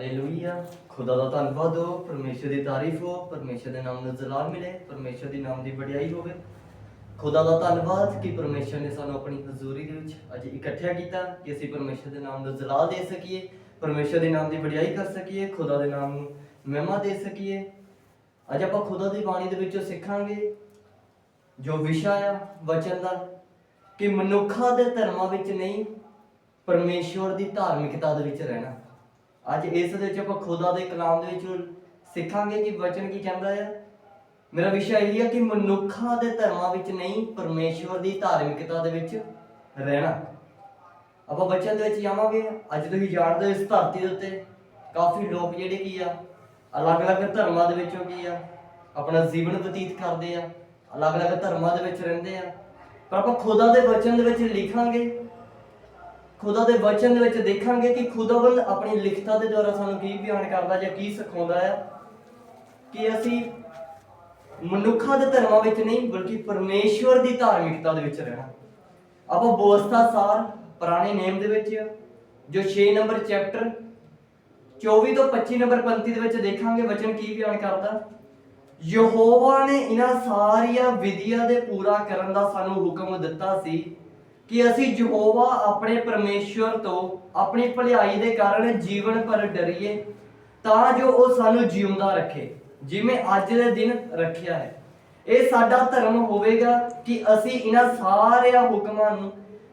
Hallelujah ਖੁਦਾ ਦਾ ਧੰਨਵਾਦ ਹੋ, ਪਰਮੇਸ਼ਰ ਦੀ ਤਾਰੀਫ ਹੋ, ਪਰਮੇਸ਼ਰ ਦੇ ਨਾਮ ਨੂੰ ਜਲਾਲ ਮਿਲੇ, ਪਰਮੇਸ਼ਰ ਦੀ ਨਾਮ ਦੀ ਵਡਿਆਈ ਹੋਵੇ। ਖੁਦਾ ਦਾ ਧੰਨਵਾਦ ਕਿ ਪਰਮੇਸ਼ਰ ਨੇ ਸਾਨੂੰ ਆਪਣੀ ਹਜ਼ੂਰੀ ਦੇ ਵਿੱਚ ਅੱਜ ਇਕੱਠਿਆ ਕੀਤਾ, ਕਿ ਅਸੀਂ ਪਰਮੇਸ਼ਰ ਦੇ ਨਾਮ ਨੂੰ ਜਲਾਲ ਦੇ ਸਕੀਏ, ਪਰਮੇਸ਼ਰ ਦੇ ਨਾਮ ਦੀ ਵਡਿਆਈ ਕਰ ਸਕੀਏ, ਖੁਦਾ ਦੇ ਨਾਮ ਨੂੰ ਮਹਿਮਾ ਦੇ ਸਕੀਏ। ਅੱਜ ਆਪਾਂ ਖੁਦਾ ਦੀ ਬਾਣੀ ਦੇ ਵਿੱਚੋਂ ਸਿੱਖਾਂਗੇ ਜੋ ਵਿਸ਼ਾ ਆ, ਵਚਨ ਦਾ, ਕਿ ਮਨੁੱਖਾਂ ਦੇ ਧਰਮਾਂ ਵਿੱਚ ਨਹੀਂ, ਪਰਮੇਸ਼ਵਰ ਦੀ ਧਾਰਮਿਕਤਾ ਦੇ ਵਿੱਚ ਰਹਿਣਾ। ਅੱਜ ਇਸ ਦੇ ਵਿੱਚ ਆਪਾਂ ਖੁਦਾ ਦੇ ਕਲਾਮ ਦੇ ਵਿੱਚ ਸਿੱਖਾਂਗੇ ਕਿ ਵਚਨ ਕੀ ਕਹਿੰਦਾ ਹੈ ਮੇਰਾ ਵਿਸ਼ਾ ਇਹ ਹੈ ਕਿ ਮਨੁੱਖਾਂ ਦੇ ਧਰਮਾਂ ਵਿੱਚ ਨਹੀਂ, ਪਰਮੇਸ਼ਵਰ ਦੀ ਧਾਰਮਿਕਤਾ ਦੇ ਵਿੱਚ ਰਹਿਣਾ। ਆਪਾਂ ਵਚਨ ਦੇ ਵਿੱਚ ਜਾਵਾਂਗੇ। ਅੱਜ ਤੁਸੀਂ ਜਾਣਦੇ ਹੋ ਇਸ ਧਰਤੀ ਦੇ ਉੱਤੇ ਕਾਫੀ ਲੋਕ ਜਿਹੜੇ ਕੀ ਆ, ਅਲੱਗ-ਅਲੱਗ ਧਰਮਾਂ ਦੇ ਵਿੱਚੋਂ ਕੀ ਆ, ਆਪਣਾ ਜੀਵਨ ਬਤੀਤ ਕਰਦੇ ਆ, ਅਲੱਗ-ਅਲੱਗ ਧਰਮਾਂ ਦੇ ਵਿੱਚ ਰਹਿੰਦੇ ਆ। ਪਰ ਆਪਾਂ ਖੁਦਾ ਦੇ ਵਚਨ ਦੇ ਵਿੱਚ ਲਿਖਾਂਗੇ ਖੁਦਾ ਦੇ ਵਚਨ ਦੇ ਵਿੱਚ ਦੇਖਾਂਗੇ ਕਿ ਖੁਦਾਵੰਦ ਆਪਣੀ ਲਿਖਤਾਂ ਦੇ ਦੁਆਰਾ ਸਾਨੂੰ ਕੀ ਬਿਆਨ ਕਰਦਾ ਜਾਂ ਕੀ ਸਿਖਾਉਂਦਾ ਹੈ। ਕਿ ਅਸੀਂ ਮਨੁੱਖਾਂ ਦੇ ਧਰਮਾਂ ਵਿੱਚ ਨਹੀਂ, ਬਲਕਿ ਪਰਮੇਸ਼ਵਰ ਦੀ ਧਾਰਮਿਕਤਾ ਦੇ ਵਿੱਚ ਰਹਿਣਾ। ਆਪਾਂ ਬੋਸਤਾ ਸਾਰ, ਪੁਰਾਣੇ ਨੇਮ ਦੇ ਵਿੱਚ, ਜੋ 6 ਨੰਬਰ ਚੈਪਟਰ 24 ਤੋਂ 25 ਨੰਬਰ ਪੰਕਤੀ ਦੇ ਵਿੱਚ ਦੇਖਾਂਗੇ, ਵਚਨ ਕੀ ਬਿਆਨ ਕਰਦਾ? ਯਹੋਵਾ ਨੇ ਇਹਨਾਂ ਸਾਰੀਆਂ ਵਿਧੀਆਂ ਦੇ ਪੂਰਾ ਕਰਨ ਦਾ ਸਾਨੂੰ ਹੁਕਮ ਦਿੱਤਾ ਸੀ। ਕਿ ਅਸੀਂ ਯਹੋਵਾ ਆਪਣੇ ਪਰਮੇਸ਼ਵਰ ਤੋਂ ਆਪਣੀ ਭਲਾਈ ਦੇ ਕਾਰਨ ਜੀਵਨ ਭਰ ਡਰੀਏ, ਤਾਂ ਜੋ ਉਹ ਸਾਨੂੰ ਜਿਉਂਦਾ ਰੱਖੇ, ਜਿਵੇਂ ਅੱਜ ਦੇ ਦਿਨ ਰੱਖਿਆ ਹੈ। ਇਹ ਸਾਡਾ ਧਰਮ ਹੋਵੇਗਾ ਕਿ ਅਸੀਂ ਇਹਨਾਂ ਸਾਰਿਆਂ ਹੁਕਮਾਂ ਨੂੰ,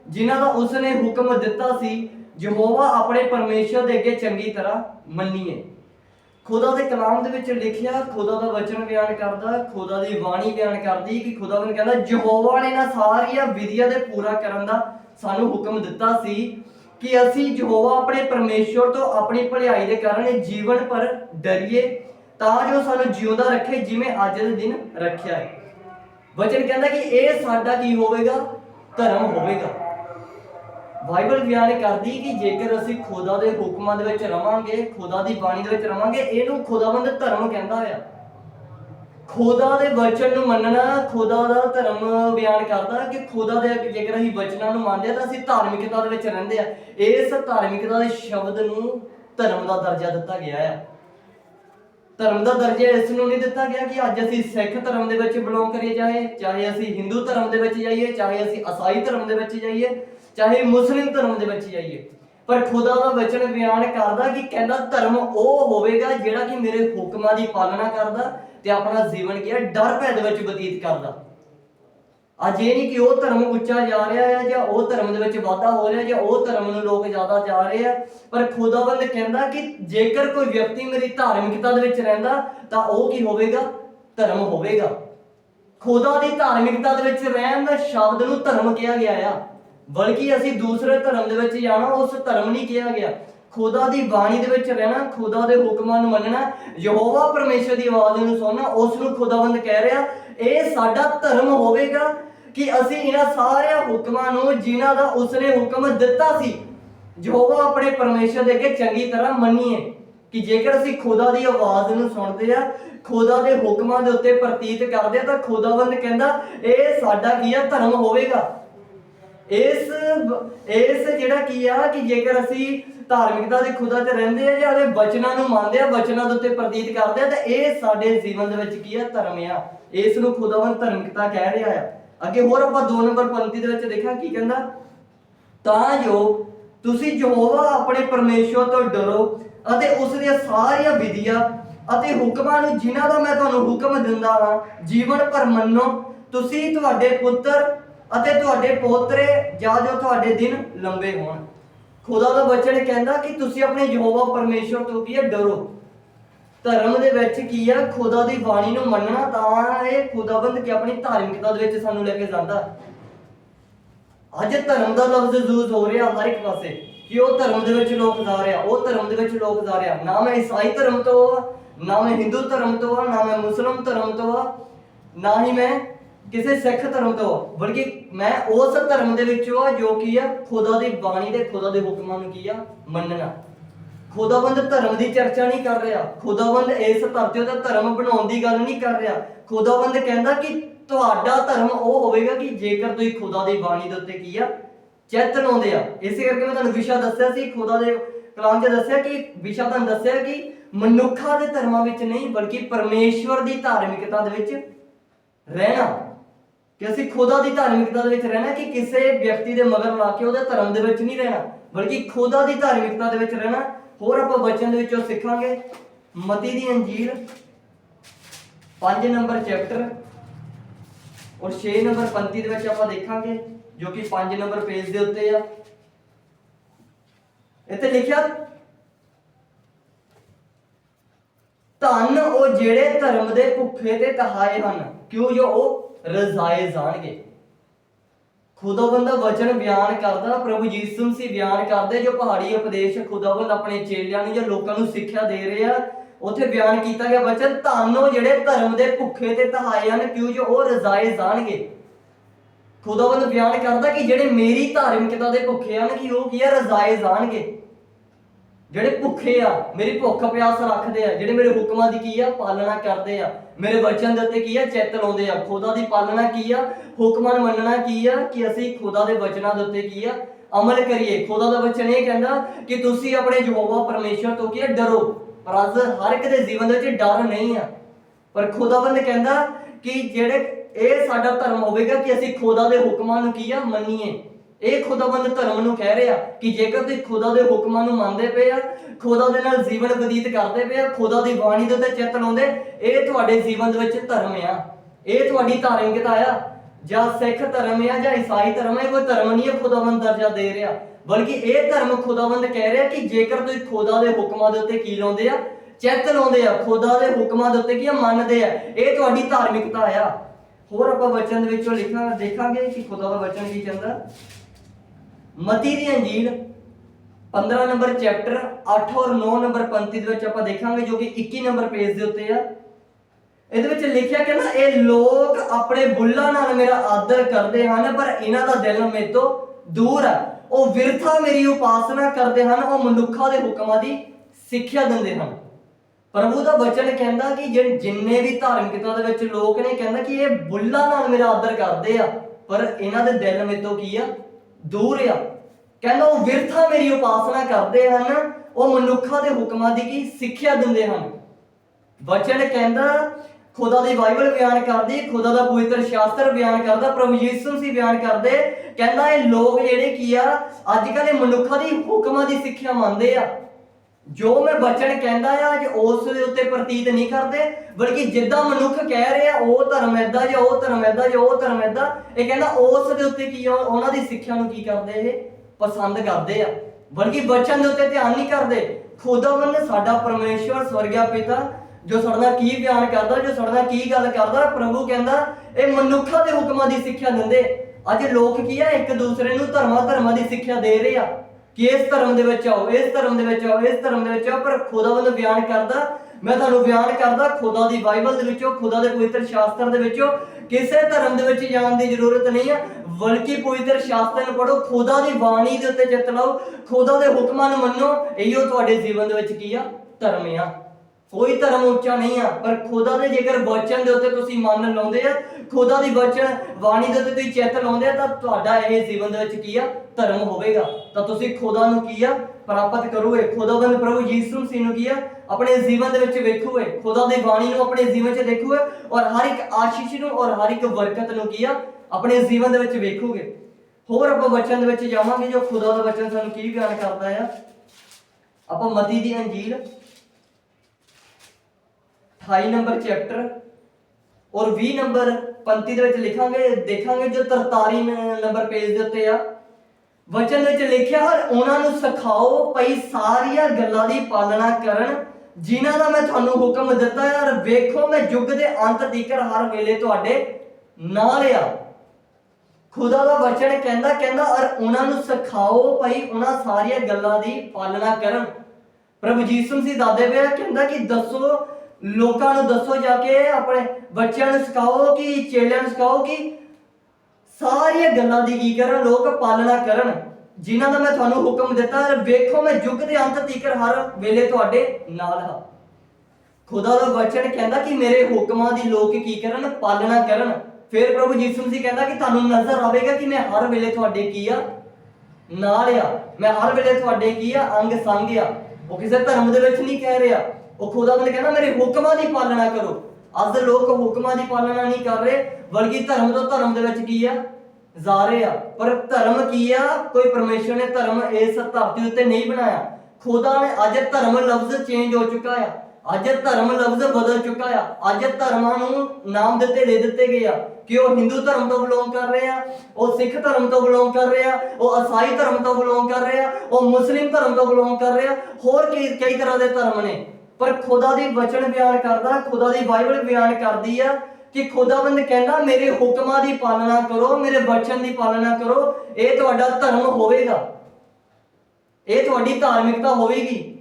ਜਿਨ੍ਹਾਂ ਦਾ ਉਸਨੇ ਹੁਕਮ ਦਿੱਤਾ ਸੀ, ਯਹੋਵਾ ਆਪਣੇ ਪਰਮੇਸ਼ਵਰ ਦੇ ਅੱਗੇ ਚੰਗੀ ਤਰ੍ਹਾਂ ਮੰਨੀਏ। ਖੁਦਾ ਦੇ ਕਲਾਮ ਦੇ ਵਿੱਚ ਲਿਖਿਆ, ਖੁਦਾ ਦਾ ਵਚਨ ਬਿਆਨ ਕਰਦਾ, ਖੁਦਾ ਦੀ ਬਾਣੀ ਬਿਆਨ ਕਰਦੀ ਕਿ ਖੁਦਾਵੰਦ ਕਹਿੰਦਾ, ਯਹੋਵਾ ਨੇ ਇਹਨਾਂ ਸਾਰੀਆਂ ਵਿਧੀਆਂ ਦੇ ਪੂਰਾ ਕਰਨ ਦਾ ਸਾਨੂੰ ਹੁਕਮ ਦਿੱਤਾ ਸੀ ਕਿ ਅਸੀਂ ਯਹੋਵਾ ਆਪਣੇ ਪਰਮੇਸ਼ਵਰ ਤੋਂ ਆਪਣੀ ਭਲਾਈ ਦੇ ਕਾਰਨ ਜੀਵਨ ਭਰ ਡਰੀਏ, ਤਾਂ ਜੋ ਸਾਨੂੰ ਜਿਉਂਦਾ ਰੱਖੇ ਜਿਵੇਂ ਅੱਜ ਦੇ ਦਿਨ ਰੱਖਿਆ ਹੈ। ਵਚਨ ਕਹਿੰਦਾ ਕਿ ਇਹ ਸਾਡਾ ਕੀ ਹੋਵੇਗਾ? ਧਰਮ ਹੋਵੇਗਾ। ਬਾਈਬਲ ਬਿਆਨ ਕਰਦੀ ਕਿ ਜੇਕਰ ਅਸੀਂ ਖੁਦਾ ਦੇ ਹੁਕਮਾਂ ਦੇ ਵਿੱਚ ਰਵਾਂਗੇ, ਖੁਦਾ ਦੀ ਬਾਣੀ ਦੇ ਵਿੱਚ ਰਵਾਂਗੇ, ਇਹਨੂੰ ਖੁਦਾਵੰਦ ਧਰਮ ਕਹਿੰਦਾ ਆ। ਖੁਦਾ ਦੇ ਵਚਨ ਨੂੰ ਮੰਨਣਾ, ਖੁਦਾ ਦਾ ਧਰਮ ਬਿਆਨ ਕਰਦਾ ਕਿ ਖੁਦਾ ਦੇ ਜੇਕਰ ਅਸੀਂ ਵਚਨਾਂ ਨੂੰ ਮੰਨਦੇ ਆ ਤਾਂ ਅਸੀਂ ਧਾਰਮਿਕਤਾ ਦੇ ਵਿੱਚ ਰਹਿੰਦੇ ਆ। ਇਸ ਧਾਰਮਿਕਤਾ ਦੇ ਸ਼ਬਦ ਨੂੰ ਧਰਮ ਦਾ ਦਰਜਾ ਦਿੱਤਾ ਗਿਆ ਆ। ਧਰਮ ਦਾ ਦਰਜਾ ਇਸ ਨੂੰ ਨਹੀਂ ਦਿੱਤਾ ਗਿਆ ਕਿ ਅੱਜ ਅਸੀਂ ਸਿੱਖ ਧਰਮ ਦੇ ਵਿੱਚ ਬਿਲੋਂਗ ਕਰੀਏ, ਚਾਹੇ ਚਾਹੇ ਅਸੀਂ ਹਿੰਦੂ ਧਰਮ ਦੇ ਵਿੱਚ ਜਾਈਏ, ਚਾਹੇ ਅਸੀਂ ਈਸਾਈ ਧਰਮ ਦੇ ਵਿੱਚ ਜਾਈਏ। ਚਾਹੇ ਮੁਸਲਿਮ ਧਰਮ ਦੇ ਵਿੱਚ ਜਾਈਏ, ਪਰ ਖੁਦਾ ਦਾ ਵਚਨ ਬਿਆਨ ਕਰਦਾ ਕਿ ਕਹਿੰਦਾ ਧਰਮ ਉਹ ਹੋਵੇਗਾ ਜਿਹੜਾ ਕਿ ਮੇਰੇ ਹੁਕਮਾਂ ਦੀ ਪਾਲਣਾ ਕਰਦਾ ਤੇ ਆਪਣਾ ਜੀਵਨ ਕੀ ਹੈ, ਡਰ ਭੈ ਦੇ ਵਿੱਚ ਬਤੀਤ ਕਰਦਾ। ਅੱਜ ਇਹ ਨਹੀਂ ਕਿ ਉਹ ਧਰਮ ਉੱਚਾ ਜਾ ਰਿਹਾ ਹੈ ਜਾਂ ਉਹ ਧਰਮ ਦੇ ਵਿੱਚ ਵਾਧਾ ਹੋ ਰਿਹਾ ਜਾਂ ਉਹ ਧਰਮ ਨੂੰ ਲੋਕ ਜ਼ਿਆਦਾ ਜਾ ਰਹੇ ਆ ਪਰ ਖੁਦਾਵੰਦ ਕਹਿੰਦਾ ਕਿ ਜੇਕਰ ਕੋਈ ਵਿਅਕਤੀ ਮੇਰੀ ਧਾਰਮਿਕਤਾ ਦੇ ਵਿੱਚ ਰਹਿੰਦਾ, ਤਾਂ ਉਹ ਕੀ ਹੋਵੇਗਾ? ਧਰਮ ਹੋਵੇਗਾ। ਖੁਦਾ ਦੀ ਧਾਰਮਿਕਤਾ ਦੇ ਵਿੱਚ ਰਹਿਣ ਦਾ ਸ਼ਬਦ ਨੂੰ ਧਰਮ ਕਿਹਾ ਗਿਆ ਆ। ਬਲਕਿ ਅਸੀਂ ਦੂਸਰੇ ਧਰਮ ਦੇ ਵਿੱਚ ਜਾਣਾ, ਉਸ ਧਰਮ ਨਹੀਂ ਕਿਹਾ ਗਿਆ। ਖੁਦਾ ਦੀ ਬਾਣੀ ਦੇ ਵਿੱਚ ਰਹਿਣਾ, ਖੁਦਾ ਦੇ ਹੁਕਮਾਂ ਨੂੰ ਮੰਨਣਾ, ਯਹੋਵਾ ਪਰਮੇਸ਼ਰ ਦੀ ਆਵਾਜ਼ ਨੂੰ ਸੁਣਨਾ, ਉਸ ਨੂੰ ਖੁਦਾਵੰਦ ਕਹਿ ਰਿਹਾ, ਇਹ ਸਾਡਾ ਧਰਮ ਹੋਵੇਗਾ ਕਿ ਅਸੀਂ ਇਹਨਾਂ ਸਾਰਿਆਂ ਹੁਕਮਾਂ ਨੂੰ, ਜਿਨ੍ਹਾਂ ਦਾ ਉਸਨੇ ਹੁਕਮ ਦਿੱਤਾ ਸੀ, ਯਹੋਵਾ ਆਪਣੇ ਪਰਮੇਸ਼ਰ ਦੇ ਅੱਗੇ ਚੰਗੀ ਤਰ੍ਹਾਂ ਮੰਨੀਏ। ਕਿ ਜੇਕਰ ਅਸੀਂ ਖੁਦਾ ਦੀ ਆਵਾਜ਼ ਨੂੰ ਸੁਣਦੇ ਆ, ਖੁਦਾ ਦੇ ਹੁਕਮਾਂ ਦੇ ਉੱਤੇ ਪ੍ਰਤੀਤ ਕਰਦੇ ਆ, ਤਾਂ ਖੁਦਾਵੰਦ ਕਹਿੰਦਾ, ਇਹ ਸਾਡਾ ਕੀ ਆ, ਧਰਮ ਹੋਵੇਗਾ। ਇਸ ਇਸ ਜਿਹੜਾ ਕੀ ਆ ਕਿ ਜੇਕਰ ਅਸੀਂ ਧਾਰਮਿਕਤਾ ਦੇ ਖੁਦਾ ਤੇ ਰਹਿੰਦੇ ਆ ਜਾਂ ਉਹਦੇ ਬਚਨਾਂ ਨੂੰ ਮੰਨਦੇ ਆ, ਬਚਨਾਂ ਦੇ ਉੱਤੇ ਪ੍ਰਤੀਤ ਕਰਦੇ ਆ, ਤਾਂ ਇਹ ਸਾਡੇ ਜੀਵਨ ਦੇ ਵਿੱਚ ਕੀ ਆ? ਧਰਮ ਆ। ਇਸ ਨੂੰ ਖੁਦਾਵੰਦ ਧਰਮਿਕਤਾ ਕਹਿ ਰਿਹਾ ਆ। ਅੱਗੇ ਹੋਰ ਆਪਾਂ 2 ਨੰਬਰ ਪੰਕਤੀ ਦੇ ਵਿੱਚ ਦੇਖਾਂ ਕੀ ਕਹਿੰਦਾ? ਤਾਂ ਜੋ ਤੁਸੀਂ ਯਹੋਵਾ ਆਪਣੇ ਪਰਮੇਸ਼ਵਰ ਤੋਂ ਡਰੋ ਅਤੇ ਉਸ ਦੀਆਂ ਸਾਰੀਆਂ ਵਿਧੀਆਂ ਅਤੇ ਹੁਕਮਾਂ ਨੂੰ ਜਿਨ੍ਹਾਂ ਦਾ ਮੈਂ ਤੁਹਾਨੂੰ ਹੁਕਮ ਦਿੰਦਾ ਹਾਂ, ਜੀਵਨ ਭਰ ਮੰਨੋ। ਤੁਸੀਂ ਤੁਹਾਡੇ ਪੁੱਤਰ ਅਤੇ ਤੁਹਾਡੇ ਪੋਤਰੇ ਜਾਂ ਜੋ ਤੁਹਾਡੇ ਦਿਨ ਲੰਬੇ ਹੋਣ। ਖੁਦਾ ਦਾ ਵਚਨ ਕਹਿੰਦਾ ਕਿ ਤੁਸੀਂ ਆਪਣੇ ਯਹੋਵਾ ਪਰਮੇਸ਼ਵਰ ਤੋਂ ਕੀ ਹੈ? ਡਰੋ। ਧਰਮ ਦੇ ਵਿੱਚ ਕੀ ਆ? ਖੁਦਾ ਦੀ ਬਾਣੀ ਨੂੰ ਮੰਨਣਾ ਤਾਂ ਇਹ ਖੁਦਾਵੰਦ ਕਿ ਆਪਣੀ ਧਾਰਮਿਕਤਾ ਦੇ ਵਿੱਚ ਸਾਨੂੰ ਲੈ ਕੇ ਜਾਂਦਾ। ਅੱਜ ਧਰਮ ਦਾ ਲਫ਼ਜ਼ ਯੂਜ਼ ਹੋ ਰਿਹਾ ਹਰ ਇੱਕ ਪਾਸੇ, ਕਿ ਉਹ ਧਰਮ ਦੇ ਵਿੱਚ ਲੋਕ ਜਾ ਰਿਹਾ, ਉਹ ਧਰਮ ਦੇ ਵਿੱਚ ਲੋਕ ਜਾ ਰਿਹਾ। ਨਾ ਮੈਂ ਈਸਾਈ ਧਰਮ ਤੋਂ ਆ, ਨਾ ਮੈਂ ਹਿੰਦੂ ਧਰਮ ਤੋਂ ਆ, ਨਾ ਮੈਂ ਮੁਸਲਮਾਨ ਧਰਮ ਤੋਂ ਆ, ਨਾ ਹੀ ਮੈਂ ਕਿਸੇ ਸਿੱਖ ਧਰਮ ਤੋਂ। ਬਲਕਿ ਮੈਂ ਉਸ ਧਰਮ ਦੇ ਵਿੱਚੋਂ ਆ ਜੋ ਕੀ ਆ, ਖੁਦਾ ਦੀ ਬਾਣੀ ਤੇ ਖੁਦਾ ਦੇ ਹੁਕਮਾਂ ਨੂੰ ਕੀ ਆ, ਮੰਨਣਾ। ਖੁਦਾਵੰਦ ਧਰਮ ਦੀ ਚਰਚਾ ਨਹੀਂ ਕਰ ਰਿਹਾ। ਖੁਦਾਵੰਦ ਇਸ ਧਰਤੀ ਉੱਤੇ ਧਰਮ ਬਣਾਉਣ ਦੀ ਗੱਲ ਨਹੀਂ ਕਰ ਰਿਹਾ। ਖੁਦਾਵੰਦ ਕਹਿੰਦਾ ਕਿ ਤੁਹਾਡਾ ਧਰਮ ਉਹ ਹੋਵੇਗਾ ਕਿ ਜੇਕਰ ਤੁਸੀਂ ਖੁਦਾ ਦੀ ਬਾਣੀ ਦੇ ਉੱਤੇ ਕੀ ਆ ਚੈਤਨ ਆਉਂਦੇ ਆ। ਇਸੇ ਕਰਕੇ ਮੈਂ ਤੁਹਾਨੂੰ ਵਿਸ਼ਾ ਦੱਸਿਆ ਸੀ, ਖੁਦਾ ਦੇ ਕਲਾਮ 'ਚ ਦੱਸਿਆ ਕਿ, ਵਿਸ਼ਾ ਤੁਹਾਨੂੰ ਦੱਸਿਆ ਕਿ ਮਨੁੱਖਾਂ ਦੇ ਧਰਮਾਂ ਵਿੱਚ ਨਹੀਂ, ਬਲਕਿ ਪਰਮੇਸ਼ਵਰ ਦੀ ਧਾਰਮਿਕਤਾ ਦੇ ਵਿੱਚ ਰਹਿਣਾ। ਕਿ ਅਸੀਂ ਖੁਦਾ ਦੀ ਧਾਰਮਿਕਤਾ ਦੇ ਵਿੱਚ ਰਹਿਣਾ ਕਿ ਕਿਸੇ ਵਿਅਕਤੀ ਦੇ ਮਗਰ ਲਾ ਕੇ ਉਹਦੇ ਧਰਮ ਦੇ ਵਿੱਚ ਨਹੀਂ ਰਹਿਣਾ, ਬਲਕਿ ਖੁਦਾ ਦੀ ਧਾਰਮਿਕਤਾ ਦੇ ਵਿੱਚ ਰਹਿਣਾ, ਹੋਰ ਆਪਾਂ ਬਚਨ ਦੇ ਵਿੱਚੋਂ ਸਿੱਖਾਂਗੇ। ਮਤੀ ਦੀ ਅੰਜੀਲ 5 ਨੰਬਰ ਚੈਪਟਰ ਔਰ 6 ਨੰਬਰ ਪੰਕਤੀ ਦੇ ਵਿੱਚ ਆਪਾਂ ਦੇਖਾਂਗੇ, ਜੋ ਕਿ 5 ਨੰਬਰ ਪੇਜ ਦੇ ਉੱਤੇ ਆ। ਇੱਥੇ ਲਿਖਿਆ, ਧੰਨ ਉਹ ਜਿਹੜੇ ਧਰਮ ਦੇ ਭੁੱਖੇ ਤੇ ਕਹਾਏ ਹਨ। ਕਿਉਂ? ਜੋ ਉਹ ਰਜ਼ਾਏ ਜਾਣਗੇ। ਖੁਦਾਵੰਦ ਦਾ ਵਚਨ ਬਿਆਨ ਕਰਦਾ ਪ੍ਰਭੂ ਯੀਸ਼ੂ ਮਸੀਹ ਬਿਆਨ ਕਰਦੇ, ਜੋ ਪਹਾੜੀ ਉਪਦੇਸ਼ ਖੁਦਾਵੰਦ ਆਪਣੇ ਚੇਲਿਆਂ ਨੂੰ ਜਾਂ ਲੋਕਾਂ ਨੂੰ ਸਿੱਖਿਆ ਦੇ ਰਿਹਾ ਉੱਥੇ ਬਿਆਨ ਕੀਤਾ ਗਿਆ ਵਚਨ, ਧੰਨ ਜਿਹੜੇ ਧਰਮ ਦੇ ਭੁੱਖੇ ਤੇ ਤਹਾਏ ਹਨ, ਕਿਉਂ ਜੋ ਉਹ ਰਜ਼ਾਏ ਜਾਣਗੇ? ਖੁਦਾਵੰਦ ਬਿਆਨ ਕਰਦਾ ਕਿ ਜਿਹੜੇ ਮੇਰੀ ਧਾਰਮਿਕਤਾ ਦੇ ਭੁੱਖੇ ਹਨ, ਕਿ ਉਹ ਕੀ ਹੈ ਰਜ਼ਾਏ ਜਾਣਗੇ। ਜਿਹੜੇ ਭੁੱਖੇ ਆ, ਮੇਰੀ ਭੁੱਖ ਪਿਆਸ ਰੱਖਦੇ ਆ, ਜਿਹੜੇ ਮੇਰੇ ਹੁਕਮਾਂ ਦੀ ਕੀ ਆ, ਪਾਲਣਾ ਕਰਦੇ ਆ, ਮੇਰੇ ਵਚਨ ਦੇ ਉੱਤੇ ਕੀ ਆ, ਚਿੱਤ ਲਾਉਂਦੇ ਆ, ਖੁਦਾ ਦੀ ਪਾਲਣਾ ਕੀ ਆ, ਹੁਕਮਾਂ ਨੂੰ ਮੰਨਣਾ ਕੀ ਆ, ਕਿ ਅਸੀਂ ਖੁਦਾ ਦੇ ਵਚਨਾਂ ਦੇ ਉੱਤੇ ਕੀ ਆ, ਅਮਲ ਕਰੀਏ। ਖੁਦਾ ਦਾ ਵਚਨ ਇਹ ਕਹਿੰਦਾ ਕਿ ਤੁਸੀਂ ਆਪਣੇ ਯਹੋਵਾ ਪਰਮੇਸ਼ਰ ਤੋਂ ਕੀ ਆ, ਡਰੋ। ਪਰ ਅੱਜ ਹਰ ਇੱਕ ਦੇ ਜੀਵਨ ਦੇ ਵਿੱਚ ਡਰ ਨਹੀਂ ਆ। ਪਰ ਖੁਦਾਵੰਦ ਕਹਿੰਦਾ ਕਿ ਜਿਹੜੇ, ਇਹ ਸਾਡਾ ਧਰਮ ਹੋਵੇਗਾ ਕਿ ਅਸੀਂ ਖੁਦਾ ਦੇ ਹੁਕਮਾਂ ਨੂੰ ਕੀ ਆ, ਮੰਨੀਏ। ਇਹ ਖੁਦਾਵੰਦ ਧਰਮ ਨੂੰ ਕਹਿ ਰਿਹਾ ਕਿ ਜੇਕਰ ਤੁਸੀਂ ਖੁਦਾ ਦੇ ਹੁਕਮਾਂ ਨੂੰ ਮੰਨਦੇ ਪਏ ਆ, ਖੁਦਾ ਦੇ ਨਾਲ ਜੀਵਨ ਬਤੀਤ ਕਰਦੇ ਪਏ ਆ, ਖੁਦਾ ਦੀ ਬਾਣੀ ਦੇ ਉੱਤੇ ਚਿੱਤ ਲਾਉਂਦੇ, ਇਹ ਤੁਹਾਡੇ ਜੀਵਨ ਦੇ ਵਿੱਚ ਧਰਮ ਆ। ਇਹ ਤੁਹਾਡੀ ਧਾਰਮਿਕਤਾ ਆ। ਜਾਂ ਸਿੱਖ ਧਰਮ ਆ ਜਾਂ ਈਸਾਈ ਧਰਮ ਹੈ ਕੋਈ ਧਰਮ ਨਹੀਂ ਹੈ ਖੁਦਾਵੰਦ ਦਰਜਾ ਦੇ ਰਿਹਾ। ਬਲਕਿ ਇਹ ਧਰਮ ਖੁਦਾਵੰਦ ਕਹਿ ਰਿਹਾ ਕਿ ਜੇਕਰ ਤੁਸੀਂ ਖੁਦਾ ਦੇ ਹੁਕਮਾਂ ਦੇ ਉੱਤੇ ਕੀ ਲਾਉਂਦੇ ਆ? ਚਿੱਤ ਲਾਉਂਦੇ ਆ। ਖੁਦਾ ਦੇ ਹੁਕਮਾਂ ਦੇ ਉੱਤੇ ਕੀ ਆ? ਮੰਨਦੇ ਆ। ਇਹ ਤੁਹਾਡੀ ਧਾਰਮਿਕਤਾ ਆ। ਹੋਰ ਆਪਾਂ ਵਚਨ ਦੇ ਵਿੱਚੋਂ ਲਿਖਾਂ ਦੇਖਾਂਗੇ ਕਿ ਖੁਦਾ ਦਾ ਵਚਨ ਕੀ ਕਹਿੰਦਾ। ਮਤੀ ਦੀ ਅੰਜੀਲ 15 ਨੰਬਰ ਚੈਪਟਰ 8 ਔਰ 9 ਨੰਬਰ ਪੰਕਤੀ ਦੇ ਵਿੱਚ ਆਪਾਂ ਦੇਖਾਂਗੇ ਜੋ ਕਿ 21 ਨੰਬਰ ਪੇਜ ਦੇ ਉੱਤੇ ਆ। ਇਹਦੇ ਵਿੱਚ ਲਿਖਿਆ ਕਹਿੰਦਾ ਇਹ ਲੋਕ ਆਪਣੇ ਬੁੱਲਾਂ ਨਾਲ ਮੇਰਾ ਆਦਰ ਕਰਦੇ ਹਨ, ਪਰ ਇਹਨਾਂ ਦਾ ਦਿਲ ਮੇਰੇ ਤੋਂ ਦੂਰ ਹੈ ਉਹ ਵਿਰਥਾ ਮੇਰੀ ਉਪਾਸਨਾ ਕਰਦੇ ਹਨ, ਉਹ ਮਨੁੱਖਾਂ ਦੇ ਹੁਕਮਾਂ ਦੀ ਸਿੱਖਿਆ ਦਿੰਦੇ ਹਨ। ਪ੍ਰਭੂ ਦਾ ਵਚਨ ਕਹਿੰਦਾ ਕਿ ਜਿਨ- ਜਿੰਨੇ ਵੀ ਧਾਰਮਿਕਤਾ ਦੇ ਵਿੱਚ ਲੋਕ ਨੇ, ਕਹਿੰਦਾ ਕਿ ਇਹ ਬੁੱਲਾਂ ਨਾਲ ਮੇਰਾ ਆਦਰ ਕਰਦੇ ਆ, ਪਰ ਇਹਨਾਂ ਦੇ ਦਿਲ ਮੇਰੇ ਤੋਂ ਕੀ ਆ? ਦੂਰ ਆ। ਕਹਿੰਦਾ ਉਹ ਵਿਰਥਾ ਮੇਰੀ ਉਪਾਸਨਾ ਕਰਦੇ ਹਨ, ਉਹ ਮਨੁੱਖਾਂ ਦੇ ਹੁਕਮਾਂ ਦੀ ਕੀ ਸਿੱਖਿਆ ਦਿੰਦੇ ਹਨ। ਵਚਨ ਕਹਿੰਦਾ, ਖੁਦਾ ਦੀ ਬਾਈਬਲ ਬਿਆਨ ਕਰਦੀ, ਖੁਦਾ ਦਾ ਪਵਿੱਤਰ ਸ਼ਾਸਤਰ ਬਿਆਨ ਕਰਦਾ, ਪ੍ਰਭੂ ਯੀਸ਼ੂ ਮਸੀਹ ਬਿਆਨ ਕਰਦੇ। ਕਹਿੰਦਾ ਇਹ ਲੋਕ ਜਿਹੜੇ ਕੀ ਆ, ਅੱਜ ਕੱਲ੍ਹ ਇਹ ਮਨੁੱਖਾਂ ਦੀ ਹੁਕਮਾਂ ਦੀ ਸਿੱਖਿਆ ਮੰਨਦੇ ਆ। ਜੋ ਮੈਂ ਬਚਨ ਕਹਿੰਦਾ ਆ ਅੱਜ ਉਸ ਦੇ ਉੱਤੇ ਪ੍ਰਤੀਤ ਨਹੀਂ ਕਰਦੇ, ਬਲਕਿ ਜਿੱਦਾਂ ਮਨੁੱਖ ਕਹਿ ਰਿਹਾ, ਉਹ ਧਰਮ ਏਦਾਂ ਜਾਂ ਉਹ ਧਰਮ ਏਦਾਂ ਜਾਂ ਉਹ ਧਰਮ ਏਦਾਂ, ਇਹ ਕਹਿੰਦਾ ਉਸ ਦੇ ਉੱਤੇ ਕੀ ਉਹਨਾਂ ਦੀ ਸਿੱਖਿਆ ਨੂੰ ਕੀ ਕਰਦੇ ਇਹ? ਪਸੰਦ ਕਰਦੇ ਆ। ਬਲਕਿ ਬਚਨ ਦੇ ਉੱਤੇ ਧਿਆਨ ਨਹੀਂ ਕਰਦੇ। ਖੁਦਾਵੰਦ ਸਾਡਾ ਪਰਮੇਸ਼ਵਰ, ਸਵਰਗਿਆ ਪਿਤਾ, ਜੋ ਸਾਡੇ ਨਾਲ ਕੀ ਬਿਆਨ ਕਰਦਾ, ਜੋ ਸਾਡੇ ਨਾਲ ਕੀ ਗੱਲ ਕਰਦਾ, ਪ੍ਰਭੂ ਕਹਿੰਦਾ, ਇਹ ਮਨੁੱਖਾਂ ਦੇ ਹੁਕਮਾਂ ਦੀ ਸਿੱਖਿਆ ਦਿੰਦੇ। ਅੱਜ ਲੋਕ ਕੀ ਆ, ਇੱਕ ਦੂਸਰੇ ਨੂੰ ਧਰਮਾਂ ਧਰਮਾਂ ਦੀ ਸਿੱਖਿਆ ਦੇ ਰਹੇ ਆ। ਕਿ ਇਸ ਧਰਮ ਦੇ ਵਿੱਚ ਆਓ, ਇਸ ਧਰਮ ਦੇ ਵਿੱਚ ਆਓ, ਇਸ ਧਰਮ ਦੇ ਵਿੱਚ ਆਓ, ਪਰ ਖੁਦਾ ਵੱਲੋਂ ਬਿਆਨ ਕਰਦਾ, ਮੈਂ ਤੁਹਾਨੂੰ ਬਿਆਨ ਕਰਦਾ, ਖੁਦਾ ਦੀ ਬਾਈਬਲ ਦੇ ਵਿੱਚੋਂ, ਖੁਦਾ ਦੇ ਪਵਿੱਤਰ ਸ਼ਾਸਤਰ ਦੇ ਵਿੱਚੋਂ ਕਿਸੇ ਧਰਮ ਦੇ ਵਿੱਚ ਜਾਣ ਦੀ ਜ਼ਰੂਰਤ ਨਹੀਂ ਆ, ਬਲਕਿ ਪਵਿੱਤਰ ਸ਼ਾਸਤਰ ਨੂੰ ਪੜੋ ਖੁਦਾ ਦੀ ਬਾਣੀ ਦੇ ਉੱਤੇ ਚਿੱਤ ਲਾਓ, ਖੁਦਾ ਦੇ ਹੁਕਮਾਂ ਨੂੰ ਮੰਨੋ, ਇਹੀਓ ਤੁਹਾਡੇ ਜੀਵਨ ਦੇ ਵਿੱਚ ਕੀ ਆ? ਧਰਮ ਆ। ਕੋਈ ਧਰਮ ਉੱਚਾ ਨਹੀਂ ਆ, ਪਰ ਖੁਦਾ ਦੇ ਜੇਕਰ ਬਚਨ ਦੇ ਉੱਤੇ ਤੁਸੀਂ ਮਨ ਲਾਉਂਦੇ ਆ, ਖੁਦਾ ਦੀ ਬਚਨ ਬਾਣੀ ਦੇ ਉੱਤੇ ਤੁਸੀਂ ਚਿੱਤ ਲਾਉਂਦੇ ਆ, ਤਾਂ ਤੁਹਾਡਾ ਇਹ ਜੀਵਨ ਦੇ ਵਿੱਚ ਕੀ ਆ? ਧਰਮ ਹੋਵੇਗਾ। ਤਾਂ ਤੁਸੀਂ ਖੁਦਾ ਨੂੰ ਕੀ ਆ? ਪ੍ਰਾਪਤ ਕਰੋਗੇ ਖੁਦਾਵੰਦ ਪ੍ਰਭੂ ਯੀਸ਼ੂ ਮਸੀਹ ਨੂੰ ਕੀ ਆ? ਆਪਣੇ ਜੀਵਨ ਦੇ ਵਿੱਚ ਵੇਖੋਗੇ ਖੁਦਾ ਦੀ ਬਾਣੀ ਨੂੰ ਆਪਣੇ ਜੀਵਨ 'ਚ ਦੇਖੋਗੇ ਔਰ ਹਰ ਇੱਕ ਆਸ਼ੀਸ਼ ਨੂੰ ਔਰ ਹਰ ਇੱਕ ਬਰਕਤ ਨੂੰ ਕੀ ਆ? ਆਪਣੇ ਜੀਵਨ ਦੇ ਵਿੱਚ ਵੇਖੋਗੇ। ਹੋਰ ਆਪਾਂ ਬਚਨ ਦੇ ਵਿੱਚ ਜਾਵਾਂਗੇ ਜੋ ਖੁਦਾ ਦਾ ਵਚਨ ਸਾਨੂੰ ਕੀ ਬਿਆਨ ਕਰਦਾ ਆ? ਆਪਾਂ ਮਤੀ ਦੀ ਅੰਜੀਲ 28 ਨੰਬਰ ਚੈਪਟਰ ਔਰ 20 ਨੰਬਰ ਪੰਕਤੀ ਦੇ ਵਿੱਚ ਲਿਖਾਂਗੇ, ਦੇਖਾਂਗੇ ਜੋ 43 ਨੰਬਰ ਪੇਜ ਦੇ ਉੱਤੇ ਆ। ਵਚਨ ਵਿੱਚ ਲਿਖਿਆ ਔਰ ਉਹਨਾਂ ਨੂੰ ਸਿਖਾਓ ਭਈ ਸਾਰੀਆਂ ਗੱਲਾਂ ਦੀ ਪਾਲਣਾ ਕਰਨ, ਜਿਨ੍ਹਾਂ ਦਾ ਮੈਂ ਤੁਹਾਨੂੰ ਹੁਕਮ ਦਿੱਤਾ ਹੈ ਔਰ ਵੇਖੋ ਮੈਂ ਯੁੱਗ ਦੇ ਅੰਤ ਤੀਕਰ ਹਰ ਵੇਲੇ ਤੁਹਾਡੇ ਨਾਲ ਆ। ਖੁਦਾ ਦਾ ਵਚਨ ਕਹਿੰਦਾ ਕਹਿੰਦਾ, ਔਰ ਉਹਨਾਂ ਨੂੰ ਸਿਖਾਓ ਭਈ ਉਹਨਾਂ ਸਾਰੀਆਂ ਗੱਲਾਂ ਦੀ ਪਾਲਣਾ ਕਰਨ। ਪ੍ਰਭੂ ਯੀਸ਼ੂ ਮਸੀਹ ਦਾਦੇ ਪਿਆ ਕਹਿੰਦਾ ਕਿ ਦੱਸੋ, ਲੋਕਾਂ ਨੂੰ ਦੱਸੋ ਜਾ ਕੇ ਆਪਣੇ ਬੱਚਿਆਂ ਨੂੰ ਸਿਖਾਓ, ਕਿ ਚੇਲਿਆਂ ਨੂੰ ਸਿਖਾਓ ਕਿ ਸਾਰੀਆਂ ਗੱਲਾਂ ਦੀ ਕੀ ਕਰਨ, ਲੋਕ ਪਾਲਣਾ ਕਰਨ। ਜਿਨ੍ਹਾਂ ਦਾ ਮੈਂ ਤੁਹਾਨੂੰ ਹੁਕਮ ਦਿੱਤਾ, ਵੇਖੋ ਮੈਂ ਯੁੱਗ ਦੇ ਅੰਤ ਤੀਕਰ ਹਰ ਵੇਲੇ ਤੁਹਾਡੇ ਨਾਲ ਹਾਂ। ਖੁਦਾ ਦਾ ਵਚਨ ਕਹਿੰਦਾ ਕਿ ਮੇਰੇ ਹੁਕਮਾਂ ਦੀ ਲੋਕ ਕੀ ਕਰਨ, ਪਾਲਣਾ ਕਰਨ। ਫਿਰ ਪ੍ਰਭੂ ਯੀਸ਼ੂ ਮਸੀਹ ਕਹਿੰਦਾ ਕਿ ਤੁਹਾਨੂੰ ਨਜ਼ਰ ਆਵੇਗਾ ਕਿ ਮੈਂ ਹਰ ਵੇਲੇ ਤੁਹਾਡੇ ਕੀ ਆ? ਨਾਲ ਆ। ਮੈਂ ਹਰ ਵੇਲੇ ਤੁਹਾਡੇ ਕੀ ਆ? ਅੰਗ ਸੰਗ ਆ। ਉਹ ਕਿਸੇ ਧਰਮ ਦੇ ਵਿੱਚ ਨਹੀਂ ਕਹਿ ਰਿਹਾ। ਉਹ ਖੁਦਾ ਖੁਦਾਵੰਦ ਕਹਿੰਦਾ, ਮੇਰੇ ਹੁਕਮਾਂ ਦੀ ਪਾਲਣਾ ਕਰੋ। ਅੱਜ ਦੇ ਲੋਕ ਹੁਕਮਾਂ ਦੀ ਪਾਲਣਾ ਨਹੀਂ ਕਰ ਰਹੇ, ਬਲਕਿ ਧਰਮ ਤੋਂ ਧਰਮ ਦੇ ਵਿੱਚ ਕੀ ਆ? ਜਾ ਆ। ਪਰ ਧਰਮ ਕੀ ਆ? ਕੋਈ ਪਰਮੇਸ਼ਰ ਨੇ ਧਰਮ ਇਸ ਧਰਤੀ ਉੱਤੇ ਨਹੀਂ ਬਣਾਇਆ। ਖੁਦਾ ਨੇ ਅੱਜ ਧਰਮ ਲਫ਼ਜ਼ ਚੇਂਜ ਹੋ ਚੁੱਕਾ ਆ। ਅੱਜ ਧਰਮ ਲਫ਼ਜ਼ ਬਦਲ ਚੁੱਕਾ ਆ। ਅੱਜ ਧਰਮਾਂ ਨੂੰ ਨਾਮ ਦਿੱਤੇ, ਦੇ ਦਿੱਤੇ ਗਏ ਆ। ਕਿ ਉਹ ਹਿੰਦੂ ਧਰਮ ਤੋਂ ਬਿਲੋਂਗ ਕਰ ਰਹੇ ਆ, ਉਹ ਸਿੱਖ ਧਰਮ ਤੋਂ ਬਿਲੋਂਗ ਕਰ ਰਹੇ ਆ, ਉਹ ਈਸਾਈ ਧਰਮ ਤੋਂ ਬਿਲੋਂਗ ਕਰ ਰਹੇ ਆ, ਉਹ ਮੁਸਲਿਮ ਧਰਮ ਤੋਂ ਬਿਲੋਂਗ ਕਰ ਰਹੇ ਆ। ਹੋਰ ਕਈ ਕਈ ਤਰ੍ਹਾਂ ਦੇ ਧਰਮ ਨੇ। ਪਰ ਖੁਦਾ ਦੀ ਵਚਨ ਬਿਆਨ ਕਰਦਾ, ਖੁਦਾ ਦੀ ਬਾਈਬਲ ਬਿਆਨ ਕਰਦੀ ਆ ਕਿ ਖੁਦਾਵੰਦ ਕਹਿੰਦਾ, ਮੇਰੇ ਹੁਕਮਾਂ ਦੀ ਪਾਲਣਾ ਕਰੋ, ਮੇਰੇ ਵਚਨ ਦੀ ਪਾਲਣਾ ਕਰੋ, ਇਹ ਤੁਹਾਡਾ ਧਰਮ ਹੋਵੇਗਾ। ਇਹ ਤੁਹਾਡੀ ਧਾਰਮਿਕਤਾ ਹੋਵੇਗੀ।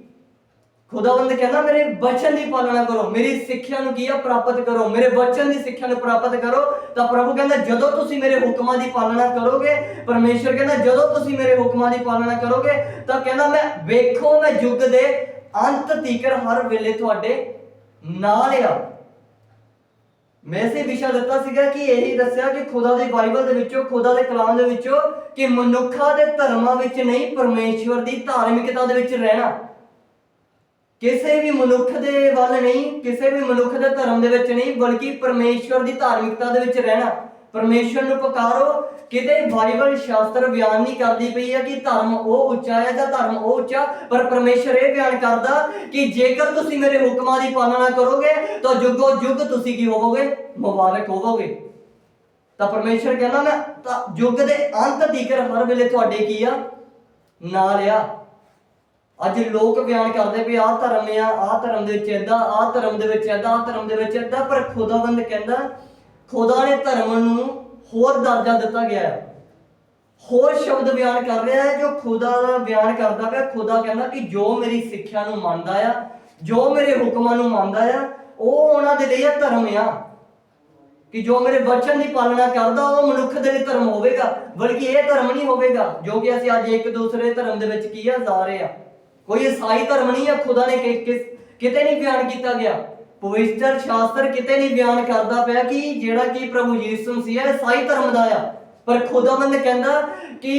ਖੁਦਾਵੰਦ ਕਹਿੰਦਾ, ਮੇਰੇ ਵਚਨ ਦੀ ਪਾਲਣਾ ਕਰੋ, ਮੇਰੀ ਸਿੱਖਿਆ ਨੂੰ ਕੀ ਆ? ਪ੍ਰਾਪਤ ਕਰੋ। ਮੇਰੇ ਵਚਨ ਦੀ ਸਿੱਖਿਆ ਨੂੰ ਪ੍ਰਾਪਤ ਕਰੋ। ਤਾਂ ਪ੍ਰਭੂ ਕਹਿੰਦਾ, ਜਦੋਂ ਤੁਸੀਂ ਮੇਰੇ ਹੁਕਮਾਂ ਦੀ ਪਾਲਣਾ ਕਰੋਗੇ, ਪਰਮੇਸ਼ਰ ਕਹਿੰਦਾ, ਜਦੋਂ ਤੁਸੀਂ ਮੇਰੇ ਹੁਕਮਾਂ ਦੀ ਪਾਲਣਾ ਕਰੋਗੇ, ਤਾਂ ਕਹਿੰਦਾ ਮੈਂ ਵੇਖੋ, ਮੈਂ ਯੁੱਗ ਦੇ ਅੰਤ ਤੀਕਰ ਹਰ ਵੇਲੇ ਤੁਹਾਡੇ ਨਾਲ ਆ। ਮੈਂ ਇਸੇ ਵਿਸ਼ਾ ਦਿੱਤਾ ਸੀਗਾ ਕਿ ਇਹੀ ਦੱਸਿਆ ਕਿ ਖੁਦਾ ਦੀ ਬਾਈਬਲ ਦੇ ਵਿੱਚੋਂ, ਖੁਦਾ ਦੇ ਕਲਾਮ ਦੇ ਵਿੱਚੋਂ ਕਿ ਮਨੁੱਖਾਂ ਦੇ ਧਰਮਾਂ ਵਿੱਚ ਨਹੀਂ, ਪਰਮੇਸ਼ਵਰ ਦੀ ਧਾਰਮਿਕਤਾ ਦੇ ਵਿੱਚ ਰਹਿਣਾ। ਕਿਸੇ ਵੀ ਮਨੁੱਖ ਦੇ ਵੱਲ ਨਹੀਂ, ਕਿਸੇ ਵੀ ਮਨੁੱਖ ਦੇ ਧਰਮ ਦੇ ਵਿੱਚ ਨਹੀਂ, ਬਲਕਿ ਪਰਮੇਸ਼ਵਰ ਦੀ ਧਾਰਮਿਕਤਾ ਦੇ ਵਿੱਚ ਰਹਿਣਾ। ਪਰਮੇਸ਼ਵਰ ਨੂੰ ਪੁਕਾਰੋ। ਕਿਤੇ ਬਾਈਬਲ ਸ਼ਾਸਤਰ ਬਿਆਨ ਨਹੀਂ ਕਰਦੀ ਪਈ ਹੈ ਕਿ ਧਰਮ ਉਹ ਉੱਚਾ ਹੈ ਜਾਂ ਧਰਮ ਉਹ ਉੱਚਾ, ਪਰ ਪਰਮੇਸ਼ਵਰ ਇਹ ਬਿਆਨ ਕਰਦਾ ਕਿ ਜੇਕਰ ਤੁਸੀਂ ਮੇਰੇ ਹੁਕਮਾਂ ਦੀ ਪਾਲਣਾ ਕਰੋਗੇ, ਤਾਂ ਜੁਗੋ ਜੁਗ ਤੁਸੀਂ ਕੀ ਹੋਵੋਗੇ? ਮੁਬਾਰਕ ਹੋਵੋਗੇ। ਤਾਂ ਪਰਮੇਸ਼ਵਰ ਕਹਿੰਦਾ ਮੈਂ ਤਾਂ ਯੁੱਗ ਦੇ ਅੰਤ ਤੀਕਰ ਹਰ ਵੇਲੇ ਤੁਹਾਡੇ ਕੀ ਆ? ਨਾਲ ਆ। ਅੱਜ ਲੋਕ ਬਿਆਨ ਕਰਦੇ ਵੀ ਆਹ ਧਰਮ ਆ, ਆਹ ਧਰਮ ਦੇ ਵਿੱਚ ਏਦਾਂ, ਆਹ ਧਰਮ ਦੇ ਵਿੱਚ ਏਦਾਂ, ਆਹ ਧਰਮ ਦੇ ਵਿੱਚ ਏਦਾਂ, ਪਰ ਖੁਦਾਵੰਦ ਕਹਿੰਦਾ ਖੁਦਾ ਨੇ ਧਰਮ ਨੂੰ ਹੋਰ ਦਰਜਾ ਦਿੱਤਾ ਗਿਆ ਹੈ। ਹੋਰ ਸ਼ਬਦ ਬਿਆਨ ਕਰ ਰਿਹਾ ਹੈ, ਜੋ ਖੁਦਾ ਦਾ ਬਿਆਨ ਕਰਦਾ ਪਿਆ। ਖੁਦਾ ਕਹਿੰਦਾ ਕਿ ਜੋ ਮੇਰੀ ਸਿੱਖਿਆ ਨੂੰ ਮੰਨਦਾ ਆ, ਜੋ ਮੇਰੇ ਹੁਕਮਾਂ ਨੂੰ ਮੰਨਦਾ ਆ, ਉਹ ਉਹਨਾਂ ਦੇ ਲਈ ਇਹ ਧਰਮ ਆ। ਕਿ ਜੋ ਮੇਰੇ ਵਚਨ ਦੀ ਪਾਲਣਾ ਕਰਦਾ, ਉਹ ਮਨੁੱਖ ਦੇ ਲਈ ਧਰਮ ਹੋਵੇਗਾ, ਬਲਕਿ ਇਹ ਧਰਮ ਨਹੀਂ ਹੋਵੇਗਾ, ਜੋ ਕਿ ਅਸੀਂ ਅੱਜ ਇੱਕ ਦੂਸਰੇ ਧਰਮ ਦੇ ਵਿੱਚ ਕੀ ਆ ਜਾ ਰਹੇ ਆ। ਕੋਈ ਈਸਾਈ ਧਰਮ ਨਹੀਂ ਆ, ਖੁਦਾ ਨੇ ਕਿਤੇ ਨਹੀਂ ਬਿਆਨ ਕੀਤਾ ਗਿਆ। ਪਵਿੱਤਰ ਸ਼ਾਸਤਰ ਕਿਤੇ ਨਹੀਂ ਬਿਆਨ ਕਰਦਾ ਪਿਆ ਕਿ ਜਿਹੜਾ ਕਿ ਪ੍ਰਭੂ ਯੀਸ਼ੂ ਮਸੀਹ ਹੈ ਈਸਾਈ ਧਰਮ ਦਾ ਆ। ਪਰ ਖੁਦਾਵੰਦ ਕਹਿੰਦਾ ਕਿ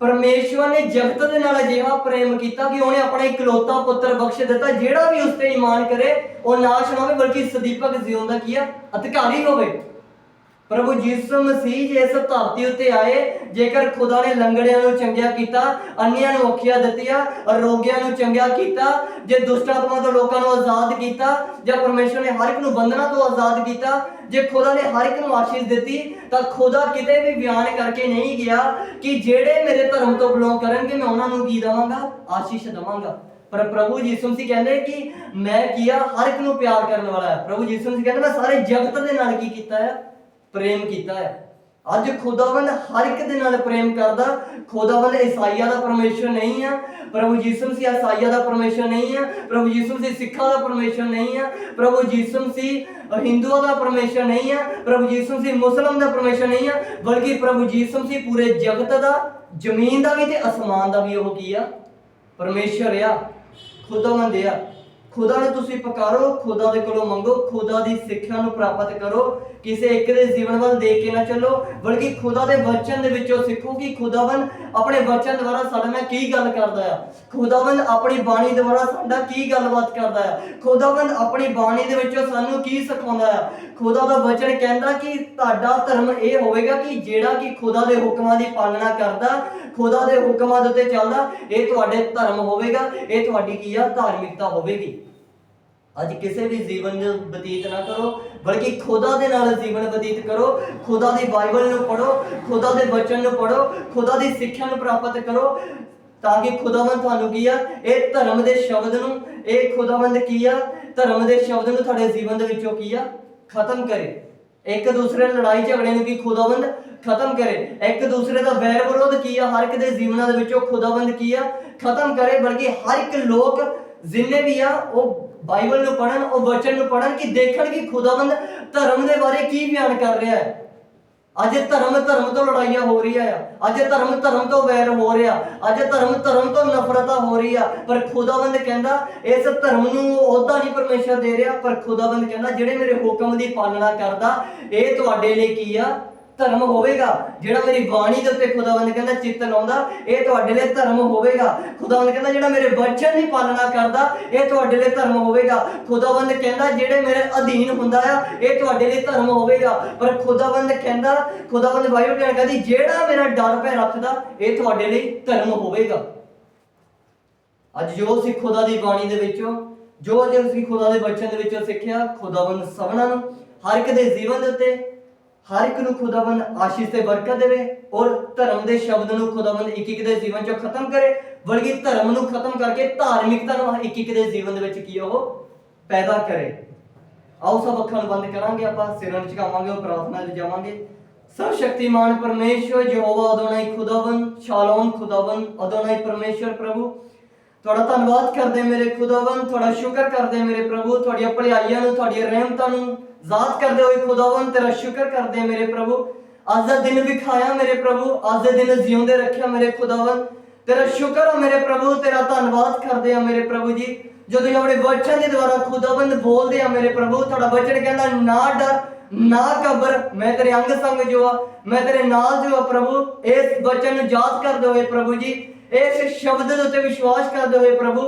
ਪਰਮੇਸ਼ਵਰ ਨੇ ਜਗਤ ਦੇ ਨਾਲ ਅਜਿਹਾ ਪ੍ਰੇਮ ਕੀਤਾ ਕਿ ਉਹਨੇ ਆਪਣਾ ਇਕਲੌਤਾ ਪੁੱਤਰ ਬਖਸ਼ ਦਿੱਤਾ। ਜਿਹੜਾ ਵੀ ਉਸ ਤੇ ਈਮਾਨ ਕਰੇ, ਉਹ ਨਾਸ਼ ਨਾ ਹੋਵੇ, ਬਲਕਿ ਸਦੀਪਕ ਜੀਵਨ ਦਾ ਅਧਿਕਾਰੀ ਹੋਵੇ। ਪ੍ਰਭੂ ਯੀਸ਼ੂ ਮਸੀਹ ਜੇ ਇਸ ਧਰਤੀ ਉੱਤੇ ਆਏ, ਜੇਕਰ ਖੁਦਾ ਨੇ ਲੰਗੜਿਆਂ ਨੂੰ ਚੰਗਿਆ ਕੀਤਾ, ਅੰਨਿਆਂ ਨੂੰ ਔਖੀਆਂ ਦਿੱਤੀਆਂ, ਰੋਗਿਆਂ ਨੂੰ ਚੰਗਿਆ ਕੀਤਾ, ਜੇ ਦੁਸ਼ਟ ਆਤਮਾ ਤੋਂ ਲੋਕਾਂ ਨੂੰ ਆਜ਼ਾਦ ਕੀਤਾ, ਜਾਂ ਪਰਮੇਸ਼ਰ ਨੇ ਹਰ ਇੱਕ ਨੂੰ ਬੰਧਨਾਂ ਤੋਂ ਆਜ਼ਾਦ ਕੀਤਾ, ਜੇ ਖੁਦਾ ਨੇ ਹਰ ਇੱਕ ਨੂੰ ਆਸ਼ੀਸ਼ ਦਿੱਤੀ, ਤਾਂ ਖੁਦਾ ਕਿਤੇ ਵੀ ਬਿਆਨ ਕਰਕੇ ਨਹੀਂ ਗਿਆ ਕਿ ਜਿਹੜੇ ਮੇਰੇ ਧਰਮ ਤੋਂ ਬਿਲੋਂਗ ਕਰਨਗੇ, ਮੈਂ ਉਹਨਾਂ ਨੂੰ ਕੀ ਦਵਾਂਗਾ? ਆਸ਼ੀਸ਼ ਦਵਾਂਗਾ। ਪਰ ਪ੍ਰਭੂ ਯੀਸ਼ੂ ਮਸੀਹ ਕਹਿੰਦੇ ਕਿ ਮੈਂ ਕੀਆ? ਹਰ ਇੱਕ ਨੂੰ ਪਿਆਰ ਕਰਨ ਵਾਲਾ ਹੈ। ਪ੍ਰਭੂ ਯੀਸ਼ੂ ਮਸੀਹ ਕਹਿੰਦੇ, ਮੈਂ ਸਾਰੇ ਜਗਤ ਦੇ ਨਾਲ ਕੀ ਕੀਤਾ ਹੈ? ਪ੍ਰੇਮ ਕੀਤਾ ਹੈ। ਅੱਜ ਖੁਦਾਵੰਦ ਹਰ ਇੱਕ ਦੇ ਨਾਲ ਪ੍ਰੇਮ ਕਰਦਾ। ਖੁਦਾਵੰਦ ਈਸਾਈਆ ਦਾ ਪਰਮੇਸ਼ਰ ਨਹੀਂ ਆ। ਪ੍ਰਭੂ ਯੀਸ਼ੂ ਮਸੀਹ ਈਸਾਈਆ ਦਾ ਪਰਮੇਸ਼ਰ ਨਹੀਂ ਆ। ਪ੍ਰਭੂ ਯੀਸ਼ੂ ਮਸੀਹ ਸਿੱਖਾਂ ਦਾ ਪਰਮੇਸ਼ਰ ਨਹੀਂ ਆ। ਪ੍ਰਭੂ ਯੀਸ਼ੂ ਮਸੀਹ ਹਿੰਦੂਆਂ ਦਾ ਪਰਮੇਸ਼ਰ ਨਹੀਂ ਆ। ਪ੍ਰਭੂ ਯੀਸ਼ੂ ਮਸੀਹ ਮੁਸਲਮਾਨ ਦਾ ਪਰਮੇਸ਼ਰ ਨਹੀਂ ਆ। ਬਲਕਿ ਪ੍ਰਭੂ ਯੀਸ਼ੂ ਮਸੀਹ ਪੂਰੇ ਜਗਤ ਦਾ, ਜ਼ਮੀਨ ਦਾ ਵੀ ਤੇ ਅਸਮਾਨ ਦਾ ਵੀ ਉਹ ਕੀ ਆ? ਪਰਮੇਸ਼ਰ ਆ। ਖੁਦਾਵੰਦ ਆ। ਖੁਦਾ ਨੂੰ ਤੁਸੀਂ ਪੁਕਾਰੋ, ਖੁਦਾ ਦੇ ਕੋਲੋਂ ਮੰਗੋ, ਖੁਦਾ ਦੀ ਸਿੱਖਿਆ ਨੂੰ ਪ੍ਰਾਪਤ ਕਰੋ। ਕਿਸੇ ਇੱਕ ਦੇ ਜੀਵਨ ਵੱਲ ਦੇਖ ਕੇ ਨਾ ਚੱਲੋ, ਬਲਕਿ ਖੁਦਾ ਦੇ ਵਚਨ ਦੇ ਵਿੱਚੋਂ ਸਿੱਖੋ ਕਿ ਖੁਦਾਵੰ ਆਪਣੇ ਵਚਨ ਦੁਆਰਾ ਸਾਡੇ ਨਾਲ ਕੀ ਗੱਲ ਕਰਦਾ ਆ? ਖੁਦਾਵੰ ਆਪਣੀ ਬਾਣੀ ਦੁਆਰਾ ਸਾਡਾ ਕੀ ਗੱਲਬਾਤ ਕਰਦਾ ਆ? ਖੁਦਾਵੰ ਆਪਣੀ ਬਾਣੀ ਦੇ ਵਿੱਚੋਂ ਸਾਨੂੰ ਕੀ ਸਿਖਾਉਂਦਾ ਆ? ਖੁਦਾ ਦਾ ਵਚਨ ਕਹਿੰਦਾ ਕਿ ਤੁਹਾਡਾ ਧਰਮ ਇਹ ਹੋਵੇਗਾ ਕਿ ਜਿਹੜਾ ਕਿ ਖੁਦਾ ਦੇ ਹੁਕਮਾਂ ਦੀ ਪਾਲਣਾ ਕਰਦਾ ਖੁਦਾ ਦੇ ਹੁਕਮਾਂ ਦੇ ਉੱਤੇ ਚੱਲਦਾ, ਇਹ ਤੁਹਾਡੇ ਧਰਮ ਹੋਵੇਗਾ, ਇਹ ਤੁਹਾਡੀ ਕੀ ਆ, ਧਾਰਮਿਕਤਾ ਹੋਵੇਗੀ। ਅੱਜ ਕਿਸੇ ਵੀ ਜੀਵਨ ਨੂੰ ਬਤੀਤ ਨਾ ਕਰੋ, ਬਲਕਿ ਖੁਦਾ ਦੇ ਨਾਲ ਜੀਵਨ ਬਤੀਤ ਕਰੋ, ਖੁਦਾ ਦੀ ਬਾਈਬਲ ਨੂੰ ਪੜੋ ਖੁਦਾ ਦੇ ਬਚਨ ਨੂੰ ਪੜੋ ਖੁਦਾ ਦੀ ਸਿੱਖਿਆ ਨੂੰ ਪ੍ਰਾਪਤ ਕਰੋ, ਤਾਂ ਕਿ ਖੁਦਾਵੰਦ ਤੁਹਾਨੂੰ ਕੀ ਆ, ਇਹ ਧਰਮ ਦੇ ਸ਼ਬਦ ਨੂੰ, ਇਹ ਖੁਦਾਵੰਦ ਕੀ ਆ, ਧਰਮ ਦੇ ਸ਼ਬਦ ਨੂੰ ਤੁਹਾਡੇ ਜੀਵਨ ਦੇ ਵਿੱਚੋਂ ਕੀ ਆ, ਖਤਮ ਕਰੇ। ਇੱਕ ਦੂਸਰੇ ਲੜਾਈ ਝਗੜੇ ਨੂੰ ਕੀ ਖੁਦਾਵੰਦ ਖਤਮ ਕਰੇ? ਇੱਕ ਦੂਸਰੇ ਦਾ ਵੈਰ ਵਿਰੋਧ ਕੀ ਆ? ਹਰ ਇੱਕ ਦੇ ਜੀਵਨਾਂ ਦੇ ਵਿੱਚੋਂ ਖੁਦਾਵੰਦ ਕੀ ਆ? ਖਤਮ ਕਰੇ, ਬਲਕਿ ਹਰ ਇੱਕ ਲੋਕ ਜਿੰਨੇ ਵੀ ਆ, ਉਹ ਬਾਈਬਲ ਨੂੰ ਪੜਨ ਉਹ ਵਚਨ ਨੂੰ ਪੜਨ ਕਿ ਦੇਖਣ ਕਿ ਖੁਦਾਵੰਦ ਧਰਮ ਦੇ ਬਾਰੇ ਕੀ ਬਿਆਨ ਕਰ ਰਿਹਾ ਹੈ। ਅੱਜ ਧਰਮ ਧਰਮ ਤੋਂ ਲੜਾਈਆਂ ਹੋ ਰਹੀਆਂ ਆ। ਅੱਜ ਧਰਮ ਧਰਮ ਤੋਂ ਵੈਰ ਹੋ ਰਿਹਾ। ਅੱਜ ਧਰਮ ਧਰਮ ਤੋਂ ਨਫ਼ਰਤਾਂ ਹੋ ਰਹੀ ਆ। ਪਰ ਖੁਦਾਵੰਦ ਕਹਿੰਦਾ, ਇਸ ਧਰਮ ਨੂੰ ਉਹਦਾ ਨਹੀਂ ਪਰਮੇਸ਼ਰ ਦੇ ਰਿਹਾ, ਪਰ ਖੁਦਾਵੰਦ ਕਹਿੰਦਾ, ਜਿਹੜੇ ਮੇਰੇ ਹੁਕਮ ਦੀ ਪਾਲਣਾ ਕਰਦਾ, ਇਹ ਤੁਹਾਡੇ ਲਈ ਕੀ ਆ? ਧਰਮ ਹੋਵੇਗਾ। ਜਿਹੜਾ ਮੇਰੀ ਬਾਣੀ ਦੇ ਉੱਤੇ ਖੁਦਾਵੰਦ ਕਹਿੰਦਾ ਚਿੱਤ ਲਾਉਂਦਾ, ਇਹ ਤੁਹਾਡੇ ਲਈ ਧਰਮ ਹੋਵੇਗਾ। ਖੁਦਾਵੰਦ ਕਹਿੰਦਾ ਜਿਹੜਾ ਮੇਰੇ ਬਚਨ ਦੀ ਪਾਲਣਾ ਕਰਦਾ, ਇਹ ਤੁਹਾਡੇ ਲਈ ਧਰਮ ਹੋਵੇਗਾ। ਖੁਦਾਵੰਦ ਕਹਿੰਦਾ ਜਿਹੜੇ ਮੇਰੇ ਅਧੀਨ ਹੁੰਦਾ ਆ, ਇਹ ਤੁਹਾਡੇ ਲਈ ਧਰਮ ਹੋਵੇਗਾ। ਪਰ ਖੁਦਾਵੰਦ ਕਹਿੰਦਾ, ਖੁਦਾਵੰਦ ਬਾਈਬਲ ਕਹਿੰਦੀ, ਜਿਹੜਾ ਮੇਰਾ ਡਰ ਭੈ ਰੱਖਦਾ, ਇਹ ਤੁਹਾਡੇ ਲਈ ਧਰਮ ਹੋਵੇਗਾ। ਅੱਜ ਜੋ ਅਸੀਂ ਖੁਦਾ ਦੀ ਬਾਣੀ ਦੇ ਵਿੱਚੋਂ, ਜੋ ਅੱਜ ਅਸੀਂ ਖੁਦਾ ਦੇ ਬਚਨ ਦੇ ਵਿੱਚੋਂ ਸਿੱਖਿਆ, ਖੁਦਾਵੰਦ ਸਭਨਾਂ ਨੂੰ, ਹਰ ਇੱਕ ਦੇ ਜੀਵਨ ਦੇ ਉੱਤੇ ਹਰ ਇੱਕ ਨੂੰ ਖੁਦਾਵੰਦ ਆਸ਼ੀਸ਼ ਤੇ ਬਰਕਤ ਦੇਵੇ ਔਰ ਧਰਮ ਦੇ ਸ਼ਬਦ ਨੂੰ ਖੁਦਾਵੰਦ ਇੱਕ ਇੱਕ ਦੇ ਜੀਵਨ ਚੋਂ ਖਤਮ ਕਰੇ, ਬਲਕਿ ਧਰਮ ਨੂੰ ਖਤਮ ਕਰਕੇ ਧਾਰਮਿਕਤਾ ਨੂੰ ਇੱਕ ਇੱਕ ਦੇ ਜੀਵਨ ਦੇ ਵਿੱਚ ਕੀ ਉਹ ਪੈਦਾ ਕਰੇ। ਆਓ ਸਭ ਅੱਖਾਂ ਨੂੰ ਬੰਦ ਕਰਾਂਗੇ, ਆਪਾਂ ਸਿਰਾਂ ਨੂੰ ਝੁਕਾਵਾਂਗੇ, ਉਹ ਪ੍ਰਾਰਥਨਾ 'ਚ ਜਾਵਾਂਗੇ। ਸਰਵ ਸ਼ਕਤੀਮਾਨ ਪਰਮੇਸ਼ਵਰ ਯਹੋਵਾ ਅਦੋਨਾਈ ਖੁਦਾਵੰ ਸ਼ਾਲੋਮ ਖੁਦਾਵੰ ਅਦੋਨਾਈ ਪਰਮੇਸ਼ਵਰ ਪ੍ਰਭੂ। ਤੁਹਾਡਾ ਧੰਨਵਾਦ ਕਰਦੇ ਮੇਰੇ ਖੁਦਾਵੰ ਤੁਹਾਡਾ ਸ਼ੁਕਰ ਕਰਦੇ ਮੇਰੇ ਪ੍ਰਭੂ, ਤੁਹਾਡੀਆਂ ਭਲਾਈਆਂ ਨੂੰ, ਤੁਹਾਡੀਆਂ ਰਹਿਮਤਾਂ ਨੂੰ। ਜ਼ਾਤ ਕਰਦੇ ਹੋਏ ਖੁਦਾਵੰ ਤੇਰਾ ਸ਼ੁਕਰ ਕਰਦੇ ਮੇਰੇ ਪ੍ਰਭੂ। ਅੱਜ ਦਾ ਦਿਨ ਵਿਖਾਇਆ ਮੇਰੇ ਪ੍ਰਭੂ, ਅੱਜ ਦੇ ਦਿਨ ਜਿਉਂਦੇ ਰੱਖਿਆ ਮੇਰੇ ਖੁਦਾਵੰ ਤੇਰਾ ਸ਼ੁਕਰ ਆ ਮੇਰੇ ਪ੍ਰਭੂ, ਤੇਰਾ ਧੰਨਵਾਦ ਕਰਦੇ ਆ ਮੇਰੇ ਪ੍ਰਭੂ ਜੀ। ਜਦੋਂ ਇਹ ਆਪਣੇ ਵਚਨ ਦੇ ਦੁਆਰਾ ਖੁਦਾਵੰਦ ਬੋਲਦੇ ਆ ਮੇਰੇ ਪ੍ਰਭੂ, ਤੁਹਾਡਾ ਵਚਨ ਕਹਿੰਦਾ, ਨਾ ਡਰ, ਨਾ ਕਬਰ, ਮੈਂ ਤੇਰੇ ਅੰਗ ਸੰਗ ਜੋ ਆ, ਮੈਂ ਤੇਰੇ ਨਾਲ ਜੋ ਆ ਪ੍ਰਭੂ। ਇਸ ਵਚਨ ਨੂੰ ਯਾਦ ਕਰਦੇ ਹੋਏ ਪ੍ਰਭੂ ਜੀ, ਇਸ ਸ਼ਬਦ ਦੇ ਉੱਤੇ ਵਿਸ਼ਵਾਸ ਕਰਦੇ ਹੋਏ ਪ੍ਰਭੂ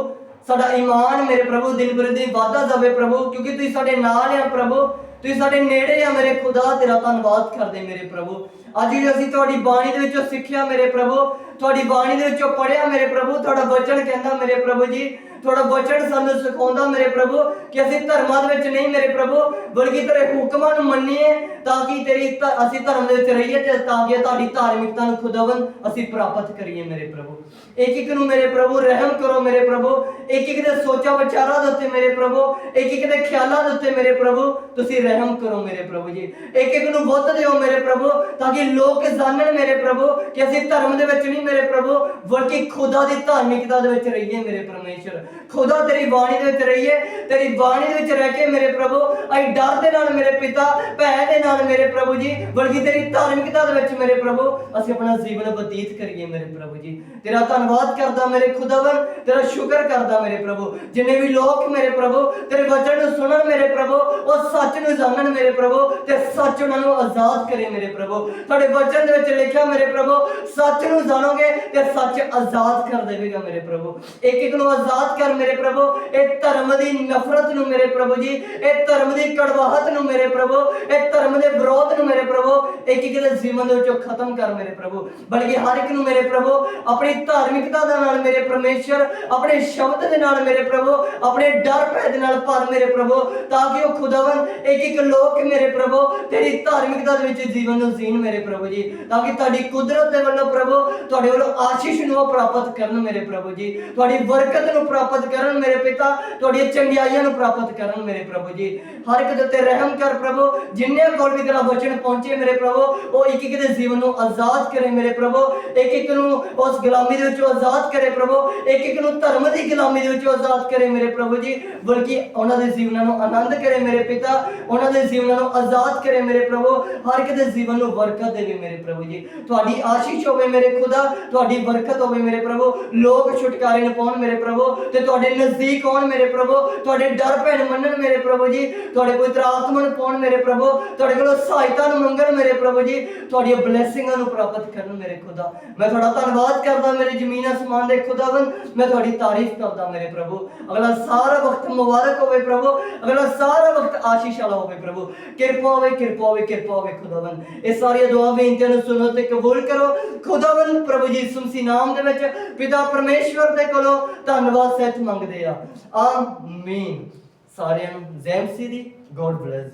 ਸਾਡਾ ਈਮਾਨ ਮੇਰੇ ਪ੍ਰਭੂ ਦਿਨ ਬਰ ਦਿਨ ਵਾਧਾ ਜਾਵੇ ਪ੍ਰਭੂ, ਕਿਉਂਕਿ ਤੁਸੀਂ ਸਾਡੇ ਨਾਲ ਆ ਪ੍ਰਭੂ, ਤੁਸੀਂ ਸਾਡੇ ਨੇੜੇ ਆ ਮੇਰੇ ਖੁਦਾ, ਤੇਰਾ ਧੰਨਵਾਦ ਕਰਦੇ ਮੇਰੇ ਪ੍ਰਭੂ। ਅੱਜ ਵੀ ਅਸੀਂ ਤੁਹਾਡੀ ਬਾਣੀ ਦੇ ਵਿੱਚੋਂ ਸਿੱਖਿਆ ਮੇਰੇ ਪ੍ਰਭੂ, ਤੁਹਾਡੀ ਬਾਣੀ ਦੇ ਵਿੱਚੋਂ ਪੜਿਆ ਮੇਰੇ ਪ੍ਰਭੂ, ਤੁਹਾਡਾ ਵਚਨ ਕਹਿੰਦਾ ਮੇਰੇ ਪ੍ਰਭੂ ਜੀ, ਤੁਹਾਡਾ ਵਚਨ ਸਾਨੂੰ ਸਿਖਾਉਂਦਾ ਮੇਰੇ ਪ੍ਰਭੂ ਕਿ ਅਸੀਂ ਧਰਮਾਂ ਦੇ ਵਿੱਚ ਨਹੀਂ ਮੇਰੇ ਪ੍ਰਭੂ, ਬਲਕਿ ਤੇਰੇ ਹੁਕਮਾਂ ਨੂੰ ਮੰਨੀਏ ਤਾਂ ਕਿ ਤੇਰੀ ਅਸੀਂ ਧਰਮ ਦੇ ਵਿੱਚ ਰਹੀਏ ਤੇ ਤਾਂ ਕਿ ਤੁਹਾਡੀ ਧਾਰਮਿਕਤਾ ਨੂੰ ਖੁਦਾਵੰ ਅਸੀਂ ਪ੍ਰਾਪਤ ਕਰੀਏ ਮੇਰੇ ਪ੍ਰਭੂ। ਇੱਕ ਇੱਕ ਨੂੰ ਮੇਰੇ ਪ੍ਰਭੂ ਰਹਿਮ ਕਰੋ ਮੇਰੇ ਪ੍ਰਭੂ ਇੱਕ ਇੱਕ ਦੇ ਸੋਚਾਂ ਵਿਚਾਰਾਂ ਦੇ ਉੱਤੇ ਮੇਰੇ ਪ੍ਰਭੂ ਇੱਕ ਇੱਕ ਦੇ ਖਿਆਲਾਂ ਦੇ ਉੱਤੇ ਮੇਰੇ ਪ੍ਰਭੂ, ਤੁਸੀਂ ਰਹਿਮ ਕਰੋ ਮੇਰੇ ਪ੍ਰਭੂ ਜੀ। ਇੱਕ ਇੱਕ ਨੂੰ ਬੁੱਧ ਦਿਓ ਮੇਰੇ ਪ੍ਰਭੂ ਤਾਂ ਕਿ ਲੋਕ ਜਾਣਨ ਮੇਰੇ ਪ੍ਰਭੂ ਕਿ ਅਸੀਂ ਧਰਮ ਦੇ ਵਿੱਚ ਨਹੀਂ ਮੇਰੇ ਪ੍ਰਭੂ, ਬਲਕਿ ਖੁਦਾ ਦੀ ਧਾਰਮਿਕਤਾ ਦੇ ਵਿੱਚ ਰਹੀਏ ਮੇਰੇ ਪਰਮੇਸ਼ਰ। ਖੁਦਾ ਤੇਰੀ ਬਾਣੀ ਦੇ ਵਿੱਚ ਰਹੀਏ, ਤੇਰੀ ਬਾਣੀ ਦੇ ਵਿੱਚ ਰਹਿ ਕੇ ਮੇਰੇ ਪ੍ਰਭੂ, ਅਸੀਂ ਡਰ ਦੇ ਨਾਲ ਮੇਰੇ ਪਿਤਾ ਭੈ ਦੇ ਨਾਲ ਮੇਰੇ ਪ੍ਰਭੂ ਜੀ, ਬਲਕਿ ਤੇਰੀ ਧਾਰਮਿਕਤਾ ਦੇ ਵਿੱਚ ਮੇਰੇ ਪ੍ਰਭੂ, ਅਸੀਂ ਆਪਣਾ ਜੀਵਨ ਬਤੀਤ ਕਰੀਏ ਮੇਰੇ ਪ੍ਰਭੂ ਜੀ। ਤੇਰਾ ਧੰਨਵਾਦ ਕਰਦਾ ਮੇਰੇ ਖੁਦਾਵੰ ਤੇਰਾ ਸ਼ੁਕਰ ਕਰਦਾ ਮੇਰੇ ਪ੍ਰਭੂ। ਜਿੰਨੇ ਵੀ ਲੋਕ ਮੇਰੇ ਪ੍ਰਭੂ, ਤੇਰੇ ਵਚਨ ਨੂੰ ਸੁਣਨ ਮੇਰੇ ਪ੍ਰਭੂ, ਉਹ ਸੱਚ ਨੂੰ ਜਾਣਨ ਮੇਰੇ ਪ੍ਰਭੂ, ਤੇ ਸੱਚ ਉਹਨਾਂ ਨੂੰ ਆਜ਼ਾਦ ਕਰੇ ਮੇਰੇ ਪ੍ਰਭੂ। ਤੁਹਾਡੇ ਵਚਨ ਦੇ ਵਿੱਚ ਲਿਖਿਆ, ਮੇਰੇ ਪ੍ਰਭੂ, ਸੱਚ ਨੂੰ ਜਾਣੋਗੇ ਤੇ ਸੱਚ ਆਜ਼ਾਦ ਕਰ ਦੇਵੇਗਾ ਮੇਰੇ ਪ੍ਰਭੂ। ਇੱਕ ਇੱਕ ਨੂੰ ਆਜ਼ਾਦ ਕਰ ਮੇਰੇ ਪ੍ਰਭੂ। ਇਹ ਧਰਮ ਦੀ ਨਫ਼ਰਤ ਨੂੰ ਮੇਰੇ ਪ੍ਰਭੂ ਜੀ। ਇਹ ਧਰਮ ਦੀ ਕੜਵਾਹਟ ਨੂੰ ਮੇਰੇ ਪ੍ਰਭੂ। ਇਹ ਧਰਮ ਦੇ ਵਿਰੋਧ ਨੂੰ ਮੇਰੇ ਪ੍ਰਭੂ। ਇੱਕ ਇੱਕ ਦੇ ਜੀਵਨ ਦੇ ਵਿੱਚੋਂ ਖਤਮ ਕਰ ਮੇਰੇ ਪ੍ਰਭੂ। ਬਲਕਿ ਹਰ ਇੱਕ ਨੂੰ ਮੇਰੇ ਪ੍ਰਭੂ, ਆਪਣੀ ਧਾਰਮਿਕਤਾ ਦੇ ਨਾਲ ਮੇਰੇ ਪਰਮੇਸ਼ਰ, ਆਪਣੇ ਸ਼ਬਦ ਦੇ ਨਾਲ ਮੇਰੇ ਪ੍ਰਭੂ, ਆਪਣੇ ਡਰ ਭੈ ਦੇ ਨਾਲ ਭਰ ਮੇਰੇ ਪ੍ਰਭੂ, ਤਾਂ ਕਿ ਉਹ ਖੁਦਾਵੰ ਇੱਕ ਇੱਕ ਲੋਕ ਮੇਰੇ ਪ੍ਰਭੂ, ਤੇਰੀ ਧਾਰਮਿਕਤਾ ਦੇ ਵਿੱਚ ਜੀਵਨ ਨੂੰ ਜੀਣ ਮੇਰੇ ਪ੍ਰਭੂ ਜੀ, ਤਾਂ ਕਿ ਤੁਹਾਡੀ ਕੁਦਰਤ ਦੇ ਵੱਲੋਂ ਪ੍ਰਭੂ, ਤੁਹਾਡੇ ਵੱਲੋਂ ਆਸ਼ੀਸ਼ ਨੂੰ ਪ੍ਰਾਪਤ ਕਰਨ ਮੇਰੇ ਪ੍ਰਭੂ ਜੀ। ਤੁਹਾਡੀ ਬਰਕਤ ਨੂੰ ਪ੍ਰਾਪਤ ਕਰਨ ਮੇਰੇ ਪਿਤਾ, ਤੁਹਾਡੀਆਂ ਚੰਗਿਆਈਆਂ ਨੂੰ ਪ੍ਰਾਪਤ ਕਰਨ ਮੇਰੇ ਪ੍ਰਭੂ ਜੀ। ਹਰ ਇੱਕ ਦੇ ਉੱਤੇ ਰਹਿਮ ਕਰ ਪ੍ਰਭੂ, ਜਿੰਨੇ ਕੋਲ ਵੀ ਤੇਰਾ ਵਚਨ ਪਹੁੰਚੇ ਮੇਰੇ ਪ੍ਰਭੂ, ਉਹ ਇੱਕ ਇੱਕ ਦੇ ਜੀਵਨ ਨੂੰ ਆਜ਼ਾਦ ਕਰੇ ਮੇਰੇ ਪ੍ਰਭੂ। ਇੱਕ ਇੱਕ ਨੂੰ ਉਸ ਗੁਲਾਮੀ ਦੇ ਵਿੱਚੋਂ ਆਜ਼ਾਦ ਕਰੇ ਪ੍ਰਭੂ। ਇੱਕ ਇੱਕ ਨੂੰ ਧਰਮ ਦੀ ਗੁਲਾਮੀ ਦੇ ਵਿੱਚੋਂ ਆਜ਼ਾਦ ਕਰੇ ਮੇਰੇ ਪ੍ਰਭੂ ਜੀ। ਬਲਕਿ ਉਹਨਾਂ ਦੇ ਜੀਵਨਾਂ ਨੂੰ ਆਨੰਦ ਕਰੇ ਮੇਰੇ ਪਿਤਾ, ਉਹਨਾਂ ਦੇ ਜੀਵਨਾਂ ਨੂੰ ਆਜ਼ਾਦ ਕਰੇ ਮੇਰੇ ਪ੍ਰਭੂ। ਹਰ ਇੱਕ ਦੇ ਜੀਵਨ ਨੂੰ ਬਰਕਤ ਦੇਵੇ ਮੇਰੇ ਪ੍ਰਭੂ ਜੀ। ਤੁਹਾਡੀ ਆਸ਼ੀਸ਼ ਹੋਵੇ ਮੇਰੇ ਖੁਦਾ, ਤੁਹਾਡੀ ਬਰਕਤ ਹੋਵੇ ਮੇਰੇ ਪ੍ਰਭੂ। ਲੋਕ ਛੁਟਕਾਰੇ ਨੂੰ ਪਾਉਣ ਮੇਰੇ ਪ੍ਰਭੂ ਤੇ ਤੁਹਾਡੇ ਨਜ਼ਦੀਕ ਆਉਣ ਮੇਰੇ ਪ੍ਰਭੂ। ਤੁਹਾਡੇ ਡਰ ਭੈਣ ਮੰਨਣ ਮੇਰੇ ਪ੍ਰਭੂ ਜੀ। ਤੁਹਾਡੇ ਪਵਿੱਤਰ ਆਤਮਾ ਨੂੰ ਪਾਉਣ ਮੇਰੇ ਪ੍ਰਭੂ। ਤੁਹਾਡੇ ਕੋਲੋਂ ਸਹਾਇਤਾ ਨੂੰ ਮੰਗਣ ਮੇਰੇ ਪ੍ਰਭੂ ਜੀ। ਤੁਹਾਡੀਆਂ ਬਲੇਸਿੰਗਾਂ ਨੂੰ ਪ੍ਰਾਪਤ ਕਰਨ ਮੇਰੇ ਖੁਦਾ। ਮੈਂ ਤੁਹਾਡਾ ਧੰਨਵਾਦ ਕਰਦਾ ਮੇਰੇ ਜ਼ਮੀਨ ਅਸਮਾਨ ਦੇ ਖੁਦਾਵੰ ਮੈਂ ਤੁਹਾਡੀ ਤਾਰੀਫ ਕਰਦਾ ਮੇਰੇ ਪ੍ਰਭੂ। ਅਗਲਾ ਸਾਰਾ ਵਕਤ ਮੁਬਾਰਕ ਹੋਵੇ ਪ੍ਰਭੂ। ਅਗਲਾ ਸਾਰਾ ਵਕਤ ਆਸ਼ੀਸ਼ ਵਾਲਾ ਹੋਵੇ ਪ੍ਰਭੂ। ਕਿਰਪਾ ਹੋਵੇ ਕਿਰਪਾ ਹੋਵੇ ਕਿਰਪਾ ਹੋਵੇ ਖੁਦਾਵੰ ਇਹ ਸਾਰੀਆਂ ਦੁਆ ਬੇਨਤੀਆਂ ਨੂੰ ਸੁਣੋ ਤੇ ਕਬੂਲ ਕਰੋ। ਖੁਦਾਵੰ ਪ੍ਰਭੂ ਜੀ ਸੁਮਸੀ ਨਾਮ ਦੇ ਵਿੱਚ ਪਿਤਾ ਪਰਮੇਸ਼ਵਰ ਦੇ ਕੋਲੋਂ ਧੰਨਵਾਦ ਸਹਿਤ ਮੰਗਦੇ ਆ। ਆਮੀਨ। ਸਾਰਿਆਂ ਨੂੰ ਜ਼ੈਮਸੀ ਦੀ। God bless